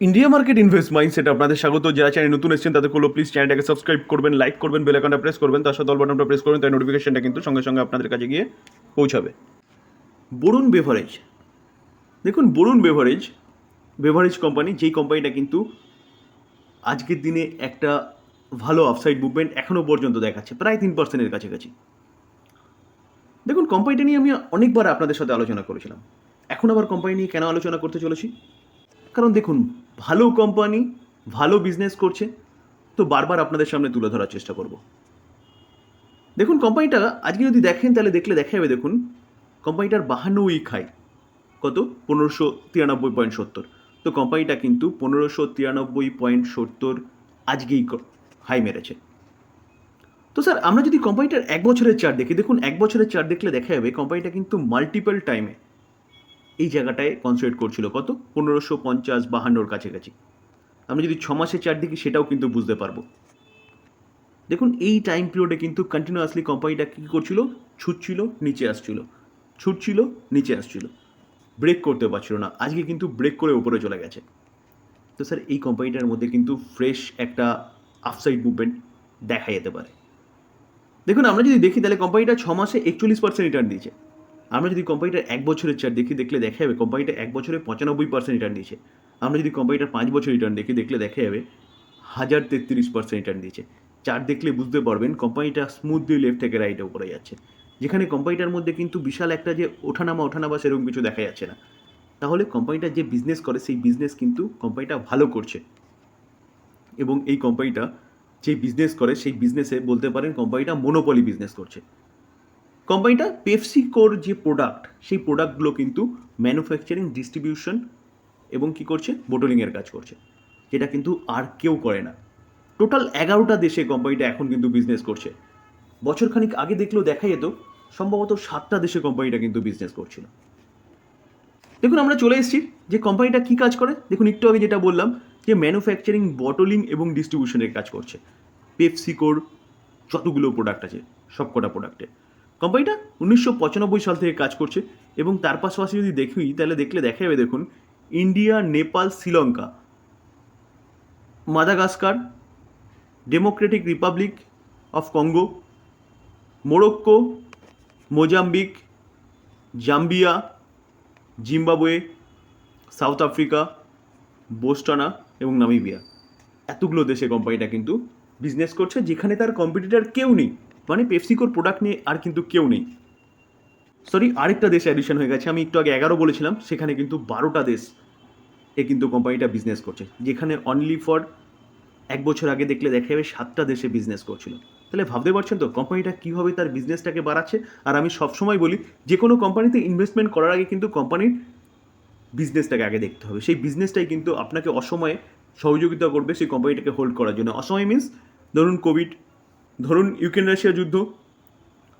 India market invest mindset আপনাদের স্বাগত। যারা চ্যানেল নতুন এসেছেন, তাদের হলো প্লিজ চ্যানেলটাকে সাবস্ক্রাইব করবেন লাইক করবেন বেল আইকনটা প্রেস করবেন, তার সাথে বাটনটা প্রেস করবেন, তাই নোটিফিকেশনটা কিন্তু সঙ্গে সঙ্গে আপনাদের কাছে গিয়ে পৌঁছাবে। বরুণ বেভারেজ দেখুন বরুণ বেভারেজ বেভারেজ কোম্পানি যেই কোম্পানিটা কিন্তু আজকের দিনে একটা ভালো অফসাইড মুভমেন্ট এখনও পর্যন্ত দেখাচ্ছে, প্রায় তিন পার্সেন্টের কাছাকাছি। দেখুন কোম্পানিটা নিয়ে আমি অনেকবার আপনাদের সাথে আলোচনা করেছিলাম। এখন আবার কোম্পানি নিয়ে কেন আলোচনা করতে চলেছি? কারণ দেখুন, ভালো কোম্পানি ভালো বিজনেস করছে, তো বারবার আপনাদের সামনে তুলে ধরার চেষ্টা করব। দেখুন কোম্পানিটা আজকে যদি দেখেন, তাহলে দেখলে দেখা যাবে, দেখুন কোম্পানিটার বাহান্ন হাই কত? পনেরোশো তিরানব্বই পয়েন্ট সত্তর। তো কোম্পানিটা কিন্তু পনেরোশো তিরানব্বই পয়েন্ট সত্তর আজকেই হাই মেরেছে। তো স্যার আমরা যদি কোম্পানিটার এক বছরের চার দেখি, দেখুন, এক বছরের চার দেখলে দেখা যাবে কোম্পানিটা কিন্তু মাল্টিপল টাইমে এই জায়গাটায় কনসেন্ট্রেট করছিল কত? পনেরোশো পঞ্চাশ বাহান্নর কাছাকাছি। আমরা যদি ছ মাসে চার্ট দেখি, সেটাও কিন্তু বুঝতে পারব। দেখুন, এই টাইম পিরিয়ডে কিন্তু কন্টিনিউয়াসলি কোম্পানিটা কী করছিল? ছুটছিল, নিচে আসছিল। ছুটছিল, নিচে আসছিল। ব্রেক করতে পারছিল না। আজকে কিন্তু ব্রেক করে উপরে চলে গেছে। তো স্যার এই কোম্পানিটার মধ্যে কিন্তু ফ্রেশ একটা আফসাইড মুভমেন্ট দেখা যেতে পারে। দেখুন, আমরা যদি দেখি, তাহলে কোম্পানিটা ছ মাসে একচল্লিশ পার্সেন্ট রিটার্ন দিয়েছে। আমরা যদি কোম্পানিটার এক বছরের চার্ট দেখি, দেখলে দেখা যাবে কোম্পানিটা এক বছরে পঁচানব্বই পার্সেন্ট রিটার্ন দিয়েছে আমরা যদি কোম্পানিটার পাঁচ বছর রিটার্ন দেখি, দেখলে দেখা যাবে হাজার তেত্রিশ পার্সেন্ট রিটার্ন দিয়েছে চার্ট দেখলে বুঝতে পারবেন কোম্পানিটা স্মুথলি লেফট থেকে রাইটে উপরে যাচ্ছে। যেখানে কোম্পানিটার মধ্যে কিন্তু বিশাল একটা যে ওঠানামা ওঠানামা সেরকম কিছু দেখা যাচ্ছে না। তাহলে কোম্পানিটা যে বিজনেস করে, সেই বিজনেস কিন্তু কোম্পানিটা ভালো করছে। এবং এই কোম্পানিটা যে বিজনেস করে, সেই বিজনেসে বলতে পারেন কোম্পানিটা মোনোপলি বিজনেস করছে। কোম্পানিটা পেপসিকোর যে প্রোডাক্ট সেই প্রোডাক্টগুলো কিন্তু ম্যানুফ্যাকচারিং ডিস্ট্রিবিউশন এবং কি করছে? বোটলিংয়ের কাজ করছে। যেটা কিন্তু আর কেউ করে না। টোটাল এগারোটা দেশে কোম্পানিটা এখন কিন্তু বিজনেস করছে। বছরখানিক আগে দেখলেও দেখা যেত, সম্ভবত সাতটা দেশে কোম্পানিটা কিন্তু বিজনেস করছিল। দেখুন, আমরা চলে এসেছি যে কোম্পানিটা কী কাজ করে। দেখুন, একটু আগে যেটা বললাম যে ম্যানুফ্যাকচারিং বটলিং এবং ডিস্ট্রিবিউশনের কাজ করছে। পেপসিকোর যতগুলো প্রোডাক্ট আছে, সবকটা প্রোডাক্টে কোম্পানিটা উনিশশো পঁচানব্বই সাল থেকে কাজ করছে এবং তার পাশাপাশি যদি দেখি, তাহলে দেখলে দেখা যাবে দেখুন, India, Nepal, Sri Lanka, Madagascar, democratic republic of Congo, Morocco, Mozambique, Zambia, Zimbabwe, South Africa, Botswana এবং নামিবিয়া। এতগুলো দেশে কোম্পানিটা কিন্তু বিজনেস করছে, যেখানে তার কম্পিটিটার কেউ নেই। মানে পেপসিকোর প্রোডাক্ট নিয়ে আর কিন্তু কেউ নেই। সরি আরেকটা দেশ অ্যাডিশন হয়ে গেছে। আমি একটু আগে এগারো বলেছিলাম, সেখানে কিন্তু বারোটা দেশ এ কিন্তু কোম্পানিটা বিজনেস করছে। যেখানে অনলি ফর এক বছর আগে দেখলে দেখা যাবে, সাতটা দেশে বিজনেস করছিল। তাহলে ভাবতে পারছেন তো কোম্পানিটা কীভাবে তার বিজনেসটাকে বাড়াচ্ছে? আর আমি সবসময় বলি যে কোনো কোম্পানিতে ইনভেস্টমেন্ট করার আগে কিন্তু কোম্পানির বিজনেসটাকে আগে দেখতে হবে। সেই বিজনেসটাই কিন্তু আপনাকে অসময়ে সহযোগিতা করবে সেই কোম্পানিটাকে হোল্ড করার জন্য। অসময় মিন্স ধরুন কোভিড ধরুন ইউক্রেন রাশিয়া যুদ্ধ,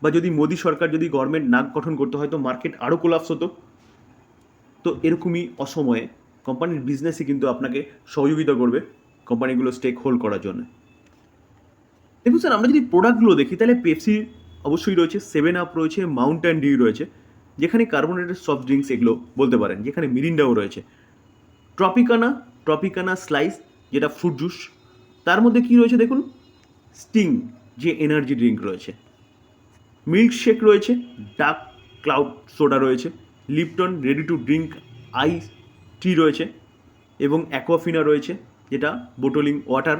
বা যদি মোদী সরকার যদি গভর্নমেন্ট না গঠন করতে হয়, তো মার্কেট আরও কোলাপস হতো। তো এরকমই অসময়ে কোম্পানির বিজনেসই কিন্তু আপনাকে সহযোগিতা করবে কোম্পানিগুলো স্টেক হোল্ড করার জন্য। দেখুন স্যার আমরা যদি প্রোডাক্টগুলো দেখি, তাহলে পেপসি অবশ্যই রয়েছে সেভেন আপ রয়েছে মাউন্টেন ডিউ রয়েছে, যেখানে কার্বোনেটেড সফট ড্রিঙ্কস এগুলো বলতে পারেন, যেখানে মিরিন্ডাও রয়েছে। ট্রপিকানা ট্রপিকানা স্লাইস যেটা ফ্রুট জুস তার মধ্যে কি রয়েছে দেখুন? স্টিং যে এনার্জি ড্রিঙ্ক রয়েছে। মিল্ক শেক রয়েছে ডার্ক ক্লাউড সোডা রয়েছে Lipton ready to drink ice tea রয়েছে এবং অ্যাকোয়াফিনা রয়েছে, যেটা বোটলিং ওয়াটার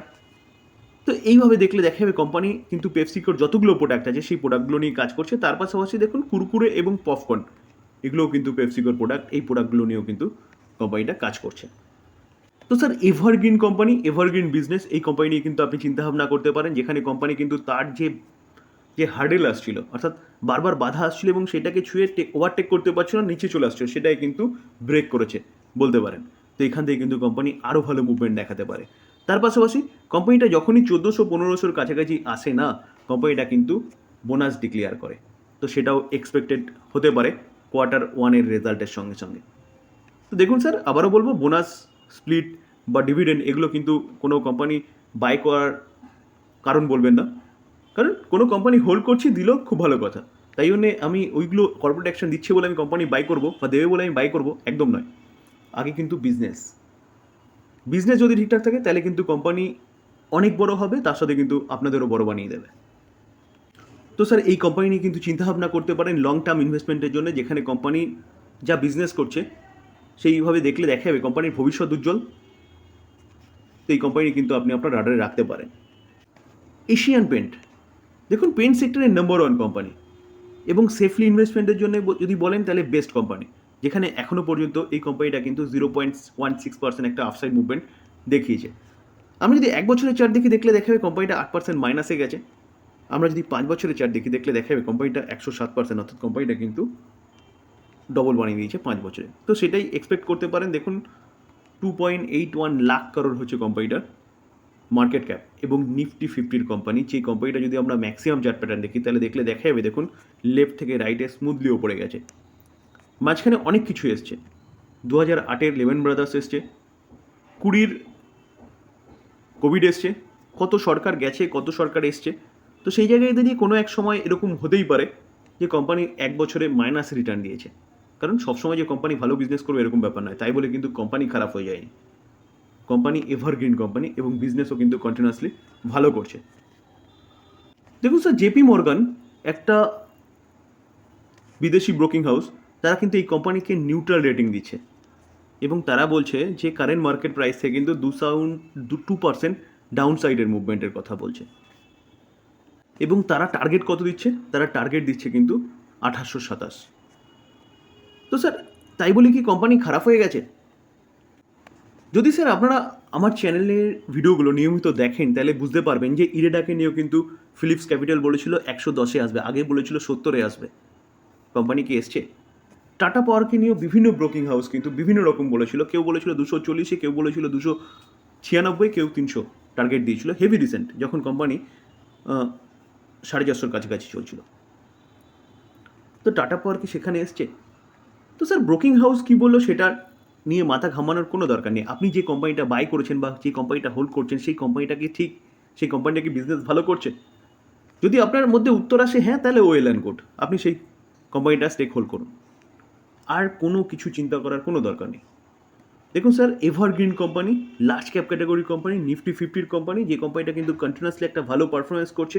তো এইভাবে দেখলে দেখা যাবে কোম্পানি কিন্তু পেপসিকোর যতগুলো প্রোডাক্ট আছে, সেই প্রোডাক্টগুলো নিয়ে কাজ করছে। তার পাশাপাশি দেখুন কুরকুরে এবং পপকর্ন এগুলোও কিন্তু পেপসিকোর প্রোডাক্ট এই প্রোডাক্টগুলো নিয়েও কিন্তু কোম্পানিটা কাজ করছে। তো sir evergreen company evergreen business এই কোম্পানি নিয়ে কিন্তু আপনি চিন্তাভাবনা করতে পারেন, যেখানে কোম্পানি কিন্তু তার যে যে হার্ডেল আসছিল, অর্থাৎ বারবার বাধা আসছিল এবং সেটাকে ছুঁয়ে টেক ওভারটেক করতে পারছিল না, নিচে চলে আসছিল, সেটাই কিন্তু ব্রেক করেছে, বলতে পারেন। তো এখান থেকে কিন্তু কোম্পানি আরও ভালো মুভমেন্ট দেখাতে পারে। তার পাশাপাশি কোম্পানিটা যখনই চোদ্দোশো পনেরোশোর কাছাকাছি আসে না কোম্পানিটা কিন্তু বোনাস ডিক্লেয়ার করে। তো সেটাও এক্সপেক্টেড হতে পারে কোয়ার্টার ওয়ানের রেজাল্টের সঙ্গে সঙ্গে। তো দেখুন স্যার, আবারও বলব বোনাস স্প্লিট বা ডিভিডেন্ড এগুলো কিন্তু কোনো কোম্পানি বাই করার কারণ বলবেন না। কারণ কোনো কোম্পানি হোল্ড করছি, দিল, খুব ভালো কথা। তাই জন্যে আমি ওইগুলো কর্পোরেট অ্যাকশন দিচ্ছে বলে আমি কোম্পানি বাই করব বা দেবে বলে আমি বাই করব, একদম নয়। আগে কিন্তু বিজনেস বিজনেস যদি ঠিকঠাক থাকে, তাহলে কিন্তু কোম্পানি অনেক বড় হবে, তার সাথে কিন্তু আপনাদেরও বড় বানিয়ে দেবে। তো স্যার এই কোম্পানি নিয়ে কিন্তু চিন্তাভাবনা করতে পারেন লং টার্ম ইনভেস্টমেন্টের জন্য, যেখানে কোম্পানি যা বিজনেস করছে সেইভাবে দেখলে দেখা যাবে কোম্পানির ভবিষ্যৎ উজ্জ্বল। তো এই কোম্পানি কিন্তু আপনি আপনার রাডারে রাখতে পারেন। Asian paint. দেখুন, পেন্ট সেক্টরের নাম্বার ওয়ান কোম্পানি। এবং সেফলি ইনভেস্টমেন্টের জন্য যদি বলেন তাহলে বেস্ট কোম্পানি। যেখানে এখনও পর্যন্ত এই কোম্পানিটা কিন্তু zero point one six percent একটা আফসাইড মুভমেন্ট দেখিয়েছে। আমরা যদি এক বছরের চার দেখি, দেখলে দেখা যাবে কোম্পানিটা আট পার্সেন্ট মাইনাসে গেছে। আমরা যদি পাঁচ বছরের চার দেখি, দেখলে দেখা যাবে কোম্পানিটা একশো সাত পার্সেন্ট অর্থাৎ কোম্পানিটা কিন্তু ডবল বানিয়ে দিয়েছে পাঁচ বছরে। তো সেটাই এক্সপেক্ট করতে পারেন। দেখুন two point eight one lakh crore হচ্ছে কোম্পানিটার মার্কেট ক্যাপ এবং নিফটি ফিফটির কোম্পানি যে কোম্পানিটা যদি আমরা ম্যাক্সিমাম চার্ট প্যাটার্ন দেখি, তাহলে দেখলে দেখা যাবে দেখুন লেফট থেকে রাইটে স্মুথলি ওপরে গেছে। মাঝখানে অনেক কিছু এসছে। দু হাজার আটের লেভেন ব্রাদার্স এসছে। কুড়ির কোভিড এসছে। কত সরকার গেছে, কত সরকার এসছে। তো সেই জায়গায় দাঁড়িয়ে কোনো এক সময় এরকম হতেই পারে যে কোম্পানি এক বছরে মাইনাস রিটার্ন দিয়েছে। কারণ সবসময় যে কোম্পানি ভালো বিজনেস করবে এরকম ব্যাপার নয়। তাই বলে কিন্তু কোম্পানি খারাপ হয়ে যায়নি। কোম্পানি এভারগ্রিন কোম্পানি এবং বিজনেসও কিন্তু কন্টিনিউয়াসলি ভালো করছে। দেখুন স্যার জেপি মর্গান একটা বিদেশি ব্রোকিং হাউস তারা কিন্তু এই কোম্পানিকে নিউট্রাল রেটিং দিচ্ছে। এবং তারা বলছে যে কারেন্ট মার্কেট প্রাইস থেকে কিন্তু দু সাউন্ড টু পার্সেন্ট ডাউন সাইডের মুভমেন্টের কথা বলছে। এবং তারা টার্গেট কত দিচ্ছে? তারা টার্গেট দিচ্ছে কিন্তু আঠাশশো সাতাশ। তো স্যার, তাই বলে কি কোম্পানি খারাপ হয়ে গেছে? যদি স্যার আপনারা আমার চ্যানেলের ভিডিওগুলো নিয়মিত দেখেন, তাহলে বুঝতে পারবেন যে ইরেডাকে নিয়েও কিন্তু ফিলিপস ক্যাপিটাল বলেছিল একশো দশে আসবে, আগে বলেছিল সত্তরে আসবে। কোম্পানি কি এসছে। টাটা পাওয়ারকে নিয়েও বিভিন্ন ব্রোকিং হাউস কিন্তু বিভিন্ন রকম বলেছিল। কেউ বলেছিল দুশো চল্লিশে, কেউ বলেছিল দুশো ছিয়ানব্বই, কেউ তিনশো টার্গেট দিয়েছিল। হেভি রিসেন্ট যখন কোম্পানি সাড়ে চারশোর কাছাকাছি চলছিল। তো টাটা পাওয়ার কি সেখানে এসছে? তো স্যার ব্রোকিং হাউস কি বলল সেটা নিয়ে মাথা ঘামানোর কোনো দরকার নেই। আপনি যে কোম্পানিটা বাই করেছেন বা যে কোম্পানিটা হোল্ড করছেন, সেই কোম্পানিটাকে ঠিক, সেই কোম্পানিটা কি বিজনেস ভালো করছে। যদি আপনার মধ্যে উত্তর আসে হ্যাঁ তাহলে ওয়েল অ্যান্ড গুড আপনি সেই কোম্পানিটা স্টেক হোল্ড করুন। আর কোনো কিছু চিন্তা করার কোনো দরকার নেই। দেখুন sir evergreen company large cap category company Nifty ফিফটির company যে কোম্পানিটা কিন্তু কন্টিনিউয়াসলি একটা ভালো পারফরমেন্স করছে।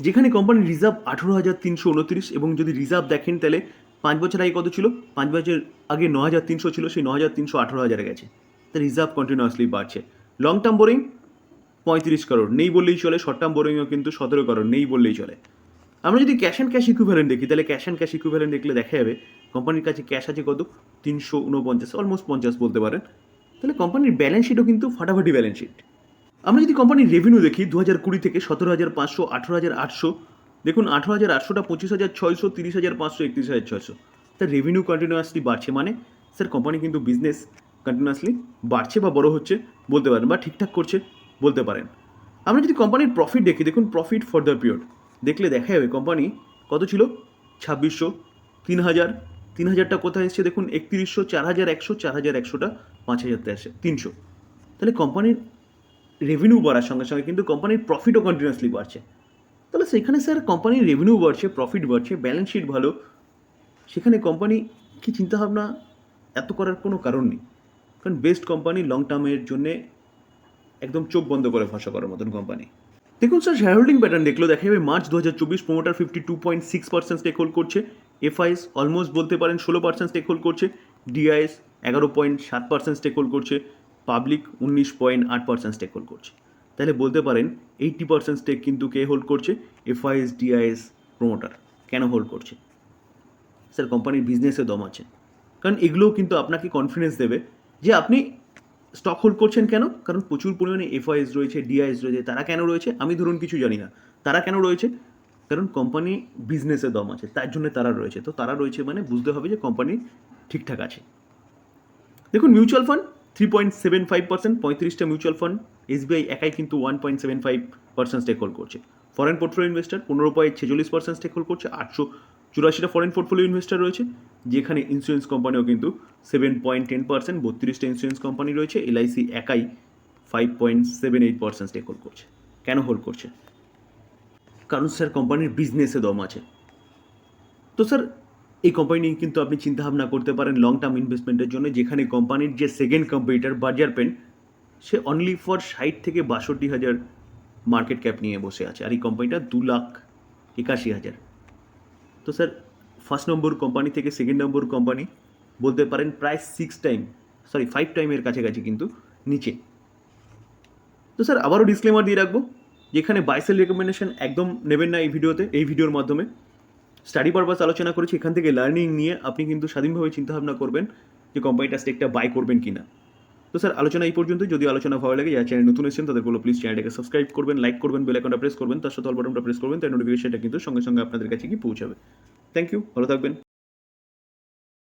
যেখানে কোম্পানির রিজার্ভ আঠেরো হাজার তিনশো উনত্রিশ এবং যদি রিজার্ভ দেখেন, তাহলে পাঁচ বছর আগে কত ছিল? পাঁচ বছর আগে ন হাজার তিনশো ছিল, সেই ন হাজার তিনশো আঠেরো হাজারে গেছে। তা রিজার্ভ কন্টিনিউয়াসলি বাড়ছে। লং টার্ম বোরিং পঁয়ত্রিশ করোড় নেই বললেই চলে শর্ট টার্ম বোরিংও কিন্তু সতেরো করোড় নেই বললেই চলে। আমরা যদি ক্যাশ অ্যান্ড ক্যাশ ইকুইভ্যালেন্ট দেখি, তাহলে ক্যাশ অ্যান্ড ক্যাশ ইকুইভ্যালেন্ট দেখলে দেখা যাবে কোম্পানির কাছে ক্যাশ আছে কত? তিনশো উনপঞ্চাশ অলমোস্ট পঞ্চাশ বলতে পারেন। তাহলে কোম্পানির ব্যালেন্স শিটও কিন্তু ফাটাফাটি ব্যালেন্স শিট আমরা যদি কোম্পানির রেভিনিউ দেখি, দু হাজার কুড়ি থেকে সতেরো হাজার পাঁচশো, আঠেরো হাজার আটশো দেখুন, আঠেরো হাজার আটশোটা, পঁচিশ হাজার ছয়শো, তিরিশ হাজার পাঁচশো, একত্রিশ হাজার ছয়শো। তার রেভিনিউ কন্টিনিউয়াসলি বাড়ছে মানে স্যার কোম্পানি কিন্তু বিজনেস কন্টিনিউয়াসলি বাড়ছে বা বড় হচ্ছে বলতে পারেন বা ঠিকঠাক করছে বলতে পারেন। আমরা যদি কোম্পানির প্রফিট দেখি, দেখুন প্রফিট ফর দ্য পিরিয়ড দেখলে দেখা যাবে কোম্পানি কত ছিল? ছাব্বিশশো, তিন হাজার, তিন হাজারটা কোথায় এসছে দেখুন, একত্রিশশো, চার হাজার একশো, চার হাজার একশোটা, পাঁচ হাজারতে আসে, তিনশো। তাহলে কোম্পানির রেভিনিউ বাড়ার সঙ্গে সঙ্গে কিন্তু কোম্পানির প্রফিটও কন্টিনিউয়াসলি বাড়ছে। তাহলে সেখানে স্যার কোম্পানির রেভিনিউ বাড়ছে প্রফিট বাড়ছে ব্যালেন্স শিট ভালো। সেখানে কোম্পানি কি চিন্তাভাবনা? এত করার কোনো কারণ নেই। কারণ বেস্ট কোম্পানি লং টার্মের জন্যে একদম চোখ বন্ধ করে ভরসা করার মতন কোম্পানি দেখুন স্যার শেয়ার হোল্ডিং প্যাটার্ন দেখল দেখা যাবে মার্চ দু হাজার চব্বিশ promoter fifty two point six percent stake hold করছে এফআইএস অলমোস্ট বলতে পারেন ষোলো পার্সেন্ট স্টেক হোল্ড করছে ডিআইএস এগারো পয়েন্ট সাত পার্সেন্ট স্টেক হোল্ড করছে। পাবলিক উনিশ পয়েন্ট আট পার্সেন্ট স্টেক হোল্ড করছে। তাহলে বলতে পারেন এইট্টি পার্সেন্ট স্টেক কিন্তু কে হোল্ড করছে? এফআইএস ডিআইএস প্রোমোটার কেন হোল্ড করছে? স্যার কোম্পানির বিজনেসে দম আছে। কারণ এগুলোও কিন্তু আপনাকে কনফিডেন্স দেবে যে আপনি স্টক হোল্ড করছেন কেন? কারণ প্রচুর পরিমাণে এফআইএস রয়েছে ডিআইএস রয়েছে, তারা কেন রয়েছে? আমি ধরুন কিছু জানি না। তারা কেন রয়েছে? কারণ কোম্পানি বিজনেসে দম আছে, তার জন্য তারা রয়েছে। তো তারা রয়েছে মানে বুঝতে হবে যে কোম্পানি ঠিকঠাক আছে। দেখুন mutual fund three point seven five percent পঁয়ত্রিশটা মিউচুয়াল ফান্ড এসবিআই একাই কিন্তু one point seven five percent stake hold করছে। ফরেন পোর্টফোলিও ইনভেস্টার পনেরো পয়েন্ট ছেচল্লিশ পার্সেন্ট স্টেক হোল্ড করছে। আটশো চুরাশিটা ফরেন পোর্টফোলিও ইনভেস্টার রয়েছে, যেখানে ইন্স্যুরেন্স কোম্পানিও কিন্তু সেভেন পয়েন্ট টেন পার্সেন্ট বত্রিশটা ইন্স্যুরেন্স কোম্পানি রয়েছে এলআইসি একাই five point seven eight percent stake hold করছে। কেন হোল্ড করছে? কারণ স্যার কোম্পানির বিজনেসে দম আছে। তো স্যার এই কোম্পানি নিয়ে কিন্তু আপনি চিন্তাভাবনা করতে পারেন লং টার্ম ইনভেস্টমেন্টের জন্য, যেখানে কোম্পানির যে সেকেন্ড কম্পিউটার বাজার পেন সে অনলি ফর ষাট থেকে বাষট্টি হাজার মার্কেট ক্যাপ নিয়ে বসে আছে। আর এই কোম্পানিটা দু লাখ একাশি হাজার। তো স্যার ফার্স্ট নম্বর কোম্পানি থেকে সেকেন্ড নম্বর কোম্পানি বলতে পারেন প্রায় সিক্স টাইম সরি ফাইভ টাইমের কাছাকাছি কিন্তু নিচে। তো স্যার আবারও ডিসক্লেমার দিয়ে রাখব, যেখানে বাইসেল রেকমেন্ডেশন একদম নেবেন না এই ভিডিওতে, এই ভিডিওর মাধ্যমে। স্টাডি পারপাস আলোচনা করেছি, এখান থেকে লার্নিং নিয়ে আপনি কিন্তু স্বাধীনভাবে চিন্তাভাবনা করবেন যে কোম্পানিটা স্টেকটা বাই করবেন কি না তো স্যার, আলোচনা এই পর্যন্ত যদি আলোচনা ভালো লাগে, যারা চ্যানেল নতুন এসেছেন, তাদের বলো প্লিজ চ্যানেলটাকে সাবস্ক্রাইব করবেন লাইক করবেন বেল আইকনটা প্রেস করবেন, তার সাথে অল বাটনটা প্রেস করবেন তাই নোটিফিকেশনটা কিন্তু সঙ্গে সঙ্গে আপনাদের কাছে কি পৌঁছাবে। থ্যাংক ইউ ভালো থাকবেন।